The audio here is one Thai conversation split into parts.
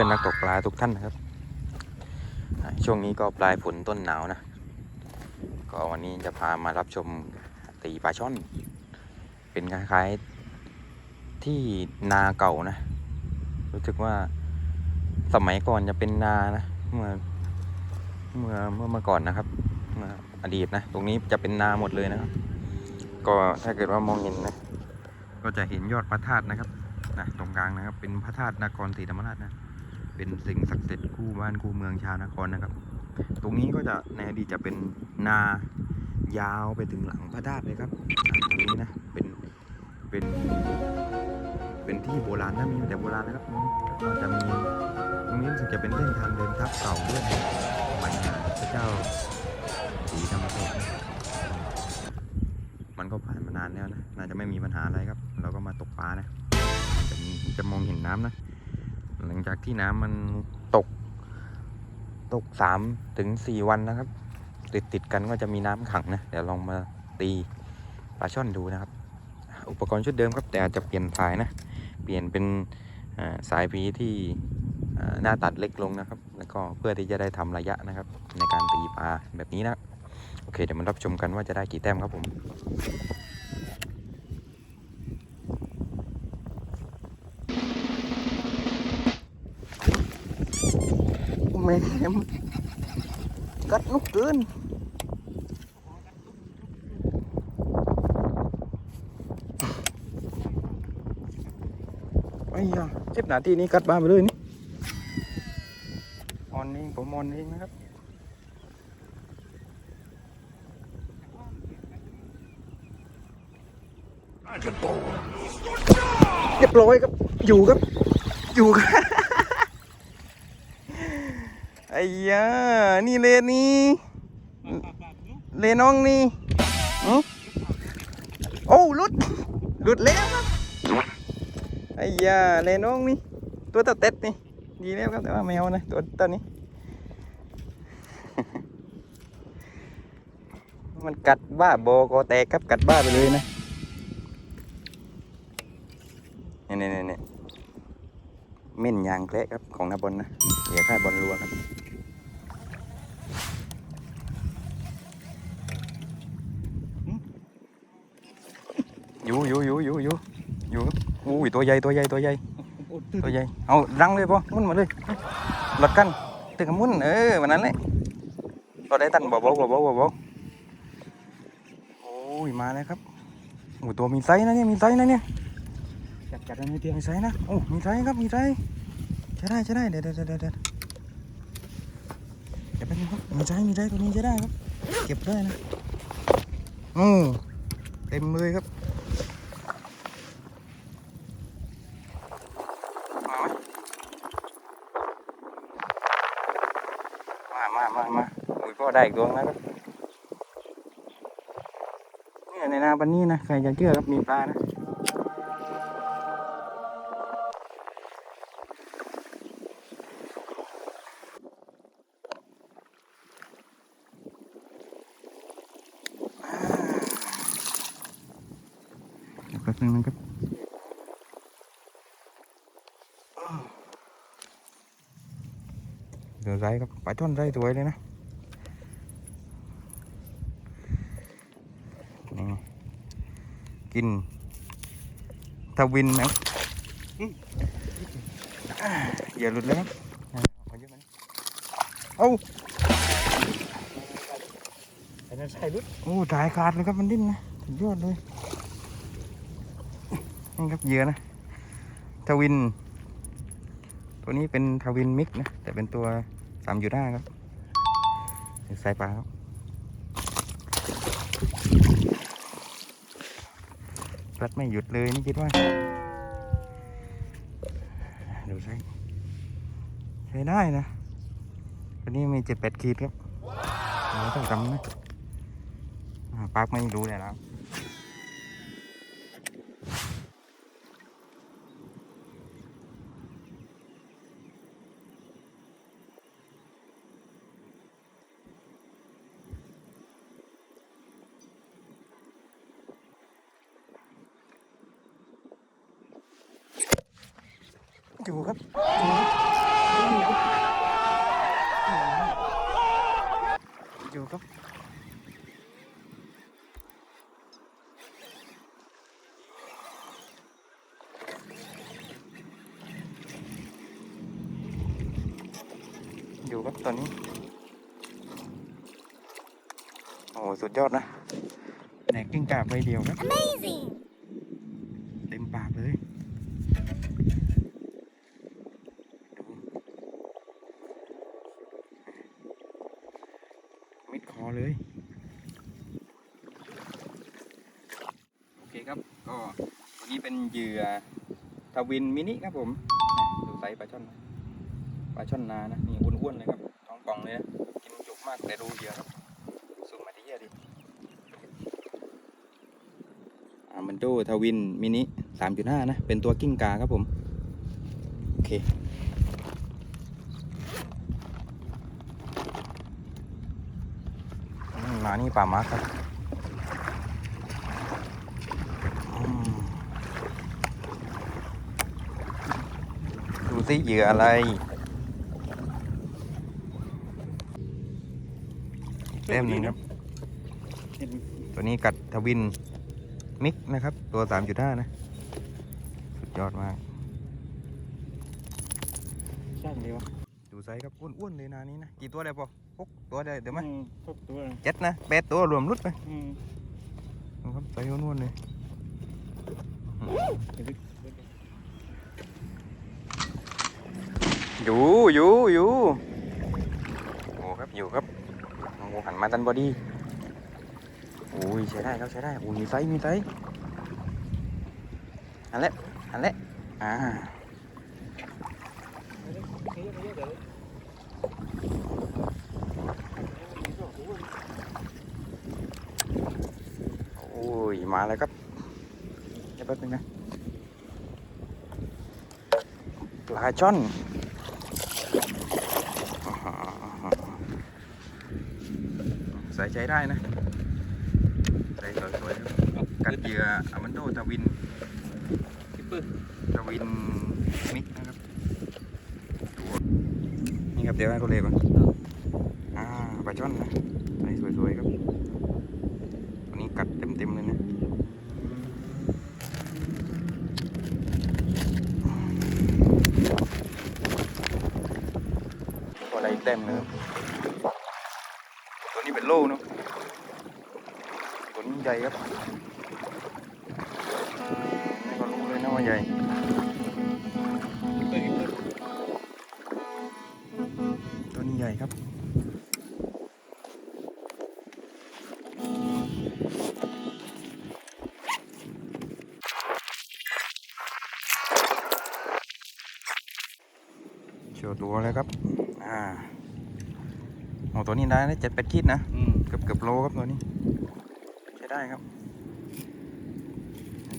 เพื่อนนักตกปลาทุกท่านนะครับ ช่วงนี้ก็ปลายฝนต้นหนาวนะ ก็วันนี้จะพามารับชมตีปลาช่อน เป็นคล้ายๆที่นาเก่านะ รู้สึกว่าสมัยก่อนจะเป็นนานะเมื่อเมื่อเมื่อเมื่อก่อนนะครับเมื่ออดีตนะ ตรงนี้จะเป็นนาหมดเลยนะครับ ก็ถ้าเกิดว่ามองเห็นนะก็จะเห็นยอดพระธาตุนะครับนะตรงกลางนะครับเป็นพระธาตุนครศรีธรรมราชนะ เป็นสิ่งศักดิ์สิทธิ์คู่บ้านคู่เมืองชาวนครนะครับ ตรงนี้ก็จะในอดีตจะเป็นนายาวไปถึงหลังพระธาตุเลยครับตรงนี้นะเป็นเป็นเป็นที่โบราณนะมีแต่โบราณนะครับก็จะมีตรงนี้รู้สึกจะเป็นเส้นทางเดินทับเก่าด้วยนะสมัยพระเจ้าศรีธรรมราชนะมันก็ผ่านมานานแล้วนะน่าจะไม่มีปัญหาอะไรครับ เราก็มาตกปลานะจะมีจะมองเห็นน้ำนะ หลังจากที่น้ำมันตก ตกสามถึงสี่วันนะครับ ติดติดกันก็จะมีน้ำขังนะ เดี๋ยวลองมาตีปลาช่อนดูนะครับ อุปกรณ์ชุดเดิมครับแต่อาจจะเปลี่ยนสายนะ เปลี่ยนเป็นสายพีที่หน้าตัดเล็กลงนะครับ แล้วก็เพื่อที่จะได้ทำระยะนะครับ ในการตีปลาแบบนี้นะ โอเค เดี๋ยวมารับชมกันว่าจะได้กี่แต้มครับผม แม่มกัดนกเกินไอ้ยาสิบนาทีนี้กัดบ้าไปเลยนี่ออนเองผมออนเองนะครับเรียบร้อยครับ อยู่ครับ อยู่ครับ อ้ยานี่เลนนี่เลน้องนี่หึโอ้หลุดหลุดแล้วครับไอ้ยาเลน้องนี่ตัวตะเต็ดนี่ดีแล้วครับแต่ว่าแมวนะตัวตัวนี้ มันกัดบ้าโบโกแตกครับกัดบ้าไปเลยนะนี่นี่นี่นี่เม่นยางแกละครับของนาบอลนะเดี๋ยวค่ายบอลรัวครับ อยู่อยู่อยู่อยู่อยู่อยู่อุ้ยตัวใหญ่ตัวใหญ่ตัวใหญ่ตัวใหญ่เอารังเลยปะมุนมาเลยหลดกันตึกมุนเออวันนั้นเลยรถได้ตันเบาๆเบาๆเบาๆเบาๆโอ้ยมาแล้วครับโอ้ตัวมีไซส์นะเนี่ยมีไซส์นะเนี่ยจัดจัดอันนี้เตียงมีไซส์นะโอ้มีไซส์ครับมีไซส์ใช้ได้ใช้ได้เดี๋ยวเดี๋ยวเดี๋ยวเดี๋ยวเดี๋ยวเดี๋ยวแป๊บนึงครับมีไซส์มีไซส์ตัวนี้ใช้ได้ครับเก็บได้นะโอ้เต็มเลยครับ มาไหมมามามามาอุ้ยก็ ได้อีกดวงแล้วครับเนี่ยในนาปันนี้นะใครจะเชื่อครับมีปลานะอ่าเดี๋ยวแป๊บนึงนะครับเดือดไรครับปลาช่อนไรสวยเลยนะนี่ กินทวินนะอืมอ่าอย่าหลุดเลยครับเอาเยอะไหมเอาไอ้นั่นใช่รุดโอ้ถ่ายขาดเลยครับมันดิ้นนะสุดยอดเลยนี่ครับเหยื่อนะทวิน ตัวนี้เป็นทวินมิกนะแต่เป็นตัวสามยูด้าครับใส่ปลาครับ รัดไม่หยุดเลยนี่คิดว่าดูใช้ใช้ได้นะตัวนี้มีเจ็ดแปดขีดครับเราต้องจำนะปากไม่รู้เลยแล้ว อยู่ครับอยู่ครับอยู่ครับอยู่ครับตอนนี้ โอ้โหสุดยอดนะแหนกกิ้งก่าใบเดียวครับ Amazing! เต็มปากเลยดูมิดคอเลย โอเคครับ ก็ตัวนี้ เหยื่อทวินมินิครับผมดูไซส์ปลาช่อนปลาช่อนนานะนี่อ้วนๆเลยครับท้องป่องเลยนะกินจุกมากแต่ดูเหยื่อครับสูงมาที่เยี่ยดิอามันโดทวินมินิสามจุดห้านะ เป็นตัวกิ้งกาครับผม โอเคมานี่ป่ามาครับอืมดู สิเหยื่ออะไร เล่มหนึงครับเห็นตัวนี้กัดทวินมิกนะครับ ตัว3.5นะ สุดยอดมากช่างเลยวะดูไซส์ครับอ้วนๆเลยนานี้นะ กี่ตัวได้ปะหกตัวได้เดี๋ยวไหมอืทุกตัวเลยเจ็ดนะแปดตัวรวมรุดไปอืมดูครับไซส์อ้วนๆเลย เดี๋ยวดิเดี๋ยวดิ อยู่อยู่อยู่โอ้ครับอยู่ครับน้องหันมาตันบอดี้โอ้ยใช้ได้ครับใช้ได้โอ้ยมีไซส์มีไซส์อันเละอันเละอ่าโอ้ยมาแล้วครับแป๊บนึงนะปลาช่อนอ่าฮะ ใส่ใจได้นะใส่สวยๆครับกัดเหยื่ออามันโดตะวินคิปเปอร์ตะวินมิกนะครับตัวนี่ครับเดี๋ยวให้เขาเลยก่อนอ่าปลาช่อนนะใส่สวยๆครับตัวนี้กัดเต็มๆเลยนะตัวอะไรอีกเต็มเลยครับตัวนี้ เป็นโล่เนอะตัวนี้ใหญ่ครับไม่ก็รู้เลยนะว่าใหญ่ตัวนี้ใหญ่ครับโชว์ตัวเลยครับ อ่า ตัวนี้ได้นะเจ็ดแปดขีดนะอืมเกือบเกือบโลครับตัวนี้ใช้ได้ครับ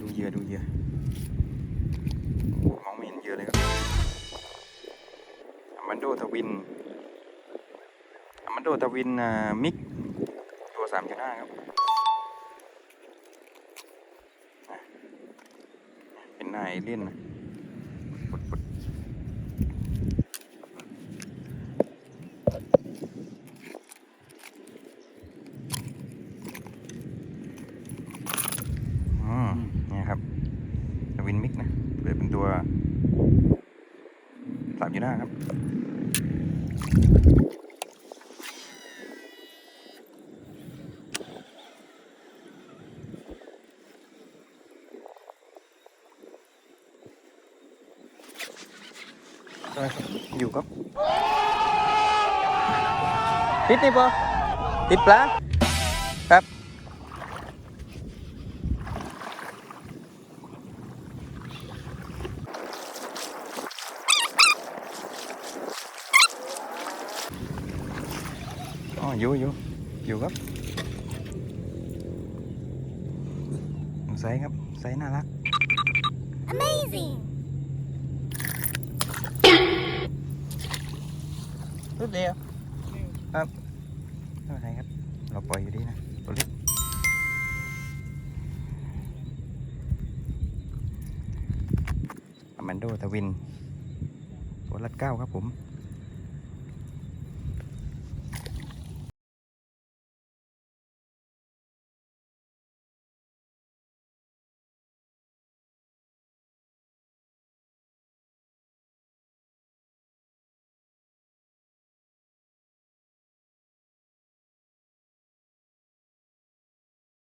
ดูเหยื่อดูเหยื่อโอ้มองไม่เห็นเหยื่อเลยครับอามันโดทวินอามันโดทวินอ่ามิกตัวสามจุดห้าครับอะเป็นหน้าเอเลี่ยนนะปดปดอืมเนี่ยครับทวินมิกนะเกิดเป็นตัว สามจุดห้าครับอยู่ครับติดนี่ปะติดปลา อ๋ออยู่อยู่อยู่ครับใส่ครับใส่น่ารัก Amazing! รุดเดียวครับไม่เป็นไรครับ เราปล่อยอยู่ดีนะ ตัวเล็กอแมนโดทวิน ตัวรัดเกล้าครับผม